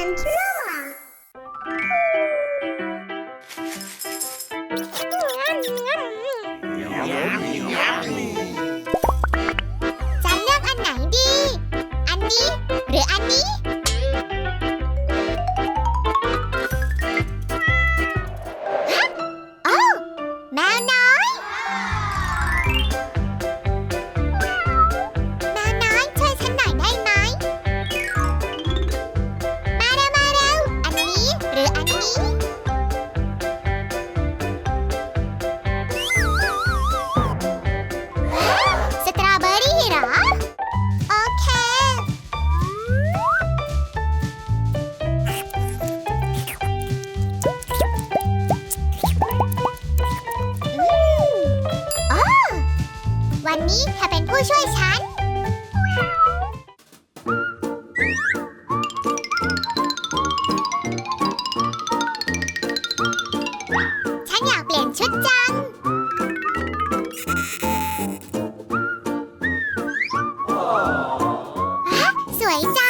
friends. นี้เธอเป็นผู้ช่วยฉัน ฉันอยากเปลี่ยนชุดจังสวยจัง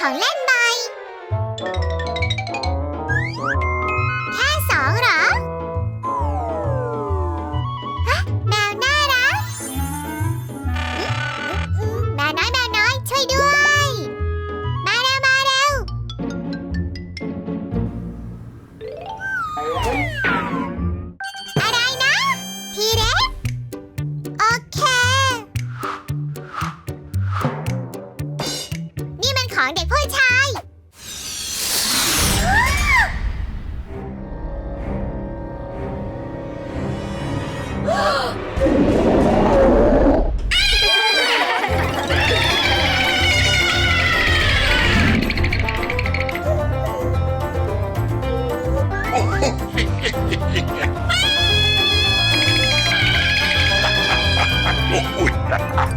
好嘞。Ha ha ha!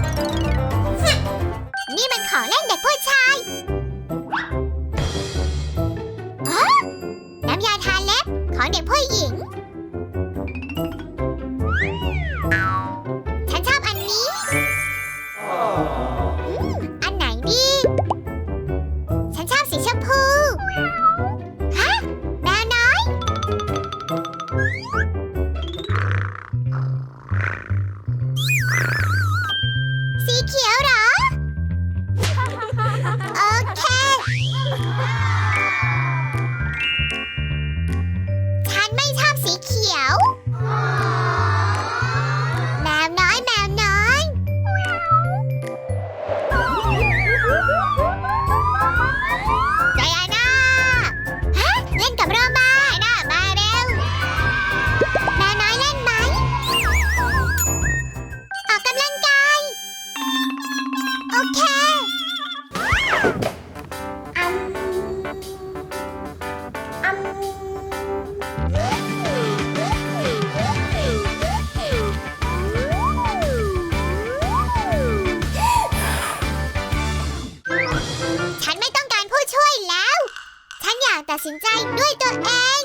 สีเขียวเหรอ โอเค ฉันไม่ชอบสีเขียว อย่ตัดสินใจด้วยตัวเอง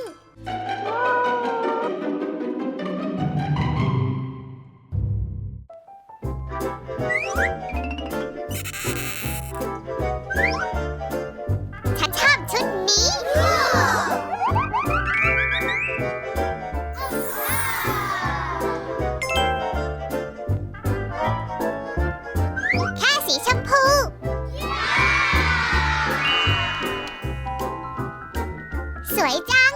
สวยจัง